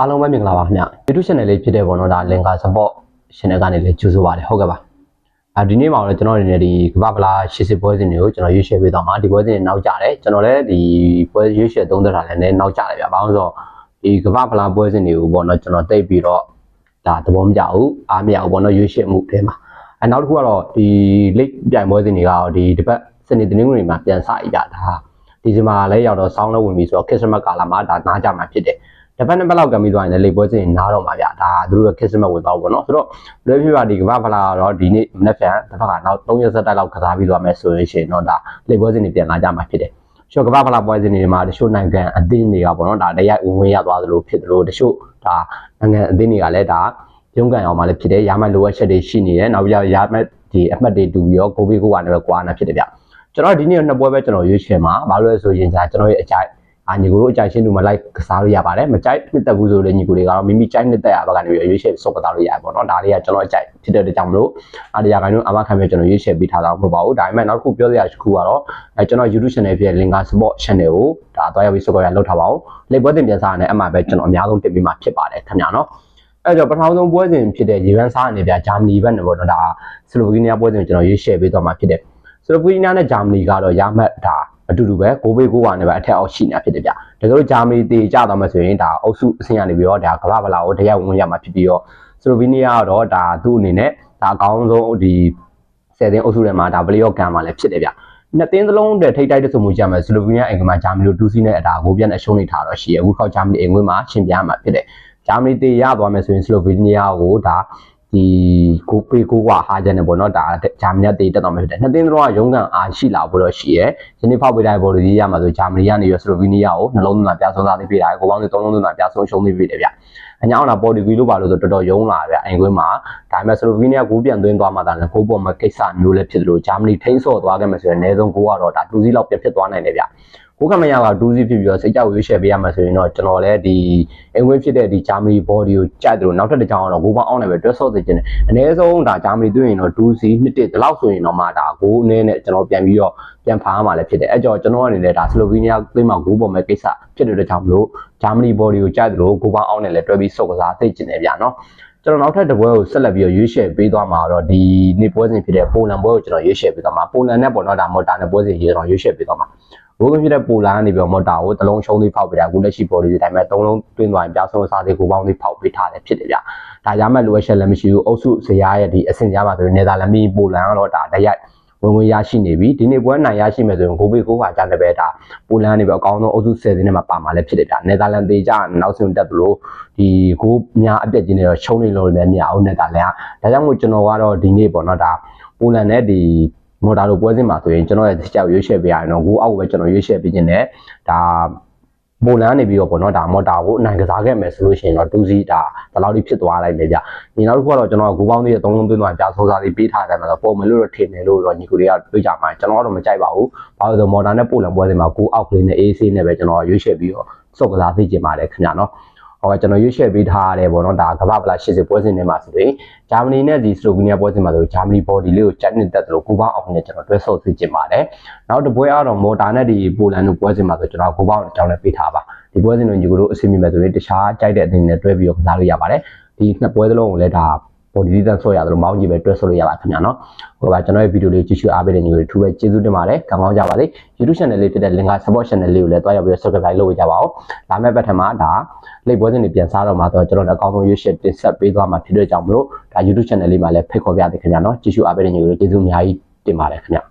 အားလုံးပဲမင်္ဂလာပါခင်ဗျ YouTube channel လေးဖြစ်တဲ့ပေါ့နော်ဒါ Linka Support channel ကနေလည်းကြိုဆိုပါရစေဟုတ်ကဲ့ပါအဲဒီနေ့မှာတော့ကျွန်တော်အနေနဲ့ဒီကမ္ဘာပလာ80ပွဲစဉ်တွေကိုကျွန်တော်ရွေးချယ်ပေးသွားမှာဒီပွဲစဉ်တွေနောက်ကျတယ်ကျွန်တော်လည်းဒီပွဲရွေးချယ်သုံးသက်တာလည်းနည်းနောက်ကျတယ်ဗျဘာလို့ဆိုတော့ဒီကမ္ဘာပလာပွဲစဉ်တွေကိုပေါ့နော်ကျွန်တော်တိတ်ပြီးတော့ဒါသဘောမကျဘူးအားမရဘူးပေါ့နော်ရွေးချယ်မှုထဲမှာအဲနောက်တစ်ခုကတော့ဒီလိတ်ပြိုင်ပွဲစဉ်တွေကတော့ဒီတစ်ပတ်စနေတင်းငွေမှာပြန်စရကြဒါဒီဇင်ဘာလည်းရောက်တော့စောင်းလည်းဝင်ပြီဆိုတော့ခရစ်စမတ်ကာလမှာဒါနားကြမှာဖြစ်တယ် တပတ်နှစ်ပတ်လောက်ကပြီးသွားရင်လည်းလေပွဲစဉ်နားတော့မှာဗျဒါသူတို့ရဲ့ခရစ်စမတ်ဝင်သွားပေါ့နော်ဆိုတော့လွယ်ပြပါဒီကမ္ဘာဖလာတော့ဒီနေ့မနေ့ပြန်တစ်ပတ်ကနောက်3ရက်ဆက်တိုက်လောက်ကစားပြီးသွားမယ်ဆိုရင်ရှင်တော့ဒါလေပွဲစဉ်တွေပြန်လာကြမှာဖြစ်တယ်ရှော့ကမ္ဘာဖလာပွဲစဉ်တွေမှာတချို့နိုင်ငံအသင်းတွေကပေါ့နော်ဒါတရိုက်ဝင်ဝင်ရသွားသလိုဖြစ်သလိုတချို့ဒါနိုင်ငံအသင်းတွေကလည်းဒါရုံးကန်အောင်မှလည်းဖြစ်တယ်ရမှလိုအပ်ချက်တွေရှိနေတယ်နောက်ပြီးရမှဒီအမှတ်တွေတူပြီးတော့ကိုဗစ်ကိုကနေပဲကွာနာဖြစ်တယ်ဗျကျွန်တော်ဒီနေ့နှစ်ပွဲပဲကျွန်တော်ရွေးချယ်မှာဘာလို့လဲဆိုရင်じゃကျွန်တော်ရဲ့အကြိုက် အာညီကိုတို့အကြိုက်ရှင်းသူမလိုက်ကစားလို့ရပါတယ်မကြိုက်နှစ်သက်ဘူးဆိုလည်းညီကိုတွေကတော့မိမိကြိုက်နှစ်သက်ရဘက်ကနေပြီးရွေးချယ်စုပ်ကစားလို့ရတယ်ပေါ့နော်ဒါလေးကကျွန်တော်အကြိုက်ဖြစ်တဲ့အတွက်ကြောင့်မလို့အားတရားခိုင်တို့အမခံပြီးကျွန်တော်ရွေးချယ်ပေးထားတာမဟုတ်ပါဘူးဒါပေမဲ့နောက်တစ်ခုပြောစရာတစ်ခုကတော့အဲကျွန်တော် YouTube channel ဖြစ်တဲ့ Linka Sport channel ကိုဒါတွားရောက်ပြီး subscribe လုပ်ထားပါဦးလက်ပွဲတင်ပြန်စားရတယ်အမှပဲကျွန်တော်အများဆုံးတင်ပေးမှာဖြစ်ပါတယ်ခင်ဗျာနော်အဲ့တော့ပထမဆုံးပွဲစဉ်ဖြစ်တဲ့ရေဗန်စားအနေပြဂျာမနီဘက်နဲ့ပေါ့နော်ဒါစလိုဗီးနီးယားပွဲစဉ်ကျွန်တော်ရွေးချယ်ပေးသွားမှာဖြစ်တယ်စလိုဗီးနီးယားနဲ့ဂျာမနီကတော့ရမှတ်ဒါ အတူတူပဲကိုဘေးကိုဝါနဲ့ပဲအထက်အောက်ရှိနေတာဖြစ်တယ်ဗျတကယ်လို့ဂျာမနီတေကြသွားမှဆိုရင်ဒါအုပ်စုအဆင့်ရနေပြီးတော့ဒါကမ္ဘာဗလာကိုတရားဝင်ရမှာဖြစ်ပြီးတော့စလိုဗီးနီးယားကတော့ဒါသူ့အနေနဲ့ဒါအကောင်းဆုံးဒီဆယ်သိန်းအုပ်စုထဲမှာဒါပလေယော့ကန်မှာလည်းဖြစ်တယ်ဗျနှစ်သင်းသလုံးတည်းထိတ်တိုက်တဲ့ဆိုမှုကြမယ်စလိုဗီးနီးယားအင်္ဂလန်ဂျာမနီတို့တူးစီနဲ့အတာကိုပြန်အရှုံးနေထားတော့ရှိရအခုခေါက်ဂျာမနီအင်္ဂလန်မှာရှင်ပြမှာဖြစ်တယ်ဂျာမနီတေရသွားမယ်ဆိုရင်စလိုဗီးနီးယားကိုဒါ ဒီကိုပေကိုကဟာကြတယ်ပေါ့နော်ဒါဂျာမနီကတေတက်တော့မှဖြစ်တယ်နှစ်သင်းသလုံးကရုံးကန်အားရှိလာဖို့တော့ရှိရဲဒီနေ့ဖောက်ပေးတဲ့ဘော်လူကြီးရမှာဆိုဂျာမနီကနေရစလိုဗီးနီးယားကိုနှလုံးသွင်းတာပြဆုံးသားလေးပေးတာကိုပေါင်းလေးသုံးလုံးသွင်းတာပြဆုံးရှုံးလေးပေးတယ်ဗျအညာအောင်လာပေါ်တူဂီလို့ပါလို့ဆိုတော်တော်ယုံလာဗျအင်ကွင်းမှာဒါပေမဲ့စလိုဗီးနီးယားကိုပြန်သွင်းသွားမှသာလည်းကိုပေါ်မှာကိစ္စမျိုးလည်းဖြစ်တယ်လို့ဂျာမနီထိန်းဆော့သွားခဲ့မယ်ဆိုရင်အနည်းဆုံးကိုကတော့ဒါတူစီလောက်ပြဖြစ်သွားနိုင်တယ်ဗျ ကိုကမရကဒူးစီဖြစ်ပြီးတော့စိတ်ကြောက်ရွေးချယ်ပေးရမှာဆိုရင်တော့ကျွန်တော်လည်းဒီအင်ကွင်းဖြစ်တဲ့ဒီဂျာမနီဘော်ဒီကိုကြိုက်တယ်လို့နောက်ထပ်တစ်ကြောင်းတော့ကိုပေါင်းအောင်လည်းပဲတွဲဆော့စေခြင်းတယ်အနည်းဆုံးဒါဂျာမနီတွေ့ရင်တော့ဒူးစီနှစ်တစ်ဒီလောက်ဆိုရင်တော့မှဒါကိုအနည်းနဲ့ကျွန်တော်ပြန်ပြီးတော့ပြန်ဖားမှာလည်းဖြစ်တယ်အဲ့ကြောင့်ကျွန်တော်အနေနဲ့ဒါစလိုဗီးနီးယားသိမ်းမှာဂိုးပေါ်မဲ့ကိစ္စဖြစ်တဲ့အတွက်ကြောင့်မလို့ဂျာမနီဘော်ဒီကိုကြိုက်တယ်လို့ကိုပေါင်းအောင်နဲ့လည်းတွဲပြီးဆော့ကစားသိကျင်တယ်ဗျာနော် ကျွန်တော်နောက်ထပ်တစ်ပွဲကိုဆက်လက်ပြီးတော့ရွေးချယ်ပေးသွားမှာတော့ဒီနေ့ပွဲစဉ်ဖြစ်တဲ့ပိုလန်ပွဲကိုကျွန်တော်ရွေးချယ်ပေးသွားမှာပိုလန်နဲ့ပေါ့နော်ဒါမော်တာနဲ့ပွဲစဉ်ရေးတော့ရွေးချယ်ပေးသွားမှာဘိုးကဖြစ်တဲ့ပိုလန်ကနေပြီးတော့မော်တာကိုတစ်လုံးရှုံးသေးဖောက်ပေးတာအခုလက်ရှိပေါ်ဒီတိုင်းမဲ့သုံးလုံးတွင်းသွားရင်ပြဆုံးစားသေးကိုပေါင်းသေးဖောက်ပေးထားတယ်ဖြစ်တယ်ဗျဒါရမဲ့လိုအပ်ချက်လည်းမရှိဘူးအုပ်စုဇယားရဲ့ဒီအဆင့်ကြားမှာဆိုရင်နေသာလန်မီပိုလန်ကတော့ဒါတရိုက် ဝင်ဝင်ရရှိနေပြီဒီနေ့ပွဲနိုင်ရရှိမယ်ဆိုရင်ဂိုးဘေးကိုပါကြတယ်ပဲဒါပိုလန်နေပြီးအကောင်းဆုံးအုပ်စု10သိန်းနဲ့မှာပါမှာလည်းဖြစ်တယ်ဗျနယ်သာလန်တေကြနောက်ဆုံးတက်သလိုဒီဂိုးများအပြက်ကြီးနေတော့ရှုံးနေလို့လည်းမရအောင်နယ်သာလန်ကဒါကြောင့်မို့ကျွန်တော်ကတော့ဒီနေ့ပေါ့နော်ဒါပိုလန်နဲ့ဒီမော်တာလိုပွဲစဉ်မှာဆိုရင်ကျွန်တော်ရဲ့ကြောက်ရွေးချယ်ပေးရရင်တော့ဂိုးအောက်ပဲကျွန်တော်ရွေးချယ်ပေးခြင်းနဲ့ဒါ ပိုလန်နေပြီးတော့ပေါ့နော်ဒါမော်တာကိုအနိုင်ကစားခဲ့မယ်ဆိုလို့ရှိရင်တော့တူးစီဒါဘယ်လောက်ထိဖြစ်သွားလိုက်လဲဗျ။ဒီနောက်တစ်ခုကတော့ကျွန်တော်ကဂိုးပေါင်းသေးတဲ့သုံးလုံးသွင်းသွားကြာဆုံးစားလေးပေးထားတယ်မှာတော့ပုံမလို့တော့ထင်တယ်လို့တော့ညီကိုတွေကတွေးကြမှာကျွန်တော်ကတော့မကြိုက်ပါဘူး။ဘာလို့လဲဆိုမော်တာနဲ့ပိုလန်ပွဲစဉ်မှာဂိုးအောက်ကလေးနဲ့ AC နဲ့ပဲကျွန်တော်ရွေးချယ်ပြီးတော့စုပ်ကစားသိကျင်ပါတယ်ခင်ဗျာနော်။ ဟောကျွန်တော်ရွေးချယ်ပေးထားရတယ်ပေါ့နော်ဒါကမ္ဘာပလာ80ပွဲစဉ်ထဲမှာဆိုရင်ဂျာမနီနဲ့ဒီစလိုဗီးနီးယားပွဲစဉ်မှာဆိုဂျာမနီဘော်ဒီလေးကိုကြိုက်နေတတ်တယ်လို့ကိုပေါင်းအောင်နဲ့ကျွန်တော်တွဲဆော့သိကျင်ပါတယ်နောက်တစ်ပွဲအားတော့မော်တာနဲ့ဒီပိုလန်တို့ပွဲစဉ်မှာဆိုကျွန်တော်ကိုပေါင်းအကြောင်းနဲ့ပေးထားပါဒီပွဲစဉ်တို့ညီကိုတို့အစီအမီမဲ့ဆိုရင်တခြားကြိုက်တဲ့အတင်းနဲ့တွဲပြီးတော့ကစားလို့ရပါတယ်ဒီနှစ်ပွဲသလုံးကိုလည်းဒါ ပေါ်ဒီတက်ဆော့ရတယ်လို့မောင်းကြည့်ပဲတွဲဆော့လို့ရပါခင်ဗျာနော်ဟိုပါကျွန်တော်ရဲ့ဗီဒီယိုလေးကြည့်ရှုအားပေးတဲ့ညီကိုတွေထူပဲကျေးဇူးတင်ပါတယ်ကောင်းကောင်းကြပါစေ YouTube channel လေးဖြစ်တဲ့ Linka Support channel လေးကိုလည်းတွားရောက်ပြီး subscribe လုပ်ကြပါဦးလာမယ့်ပတ်ထမှာဒါလိပ်ပွဲစဉ်တွေပြန်စားတော့မှာတော့ကျွန်တော်လည်းအကောင်းဆုံးရွေးချယ်တင်ဆက်ပေးသွားမှာဖြစ်တဲ့ကြောင့်မလို့ဒါ YouTube channel လေးမှာလည်းဖိတ်ခေါ်ပြတယ်ခင်ဗျာနော်ကြည့်ရှုအားပေးတဲ့ညီကိုတွေကျေးဇူးအများကြီးတင်ပါတယ်ခင်ဗျာ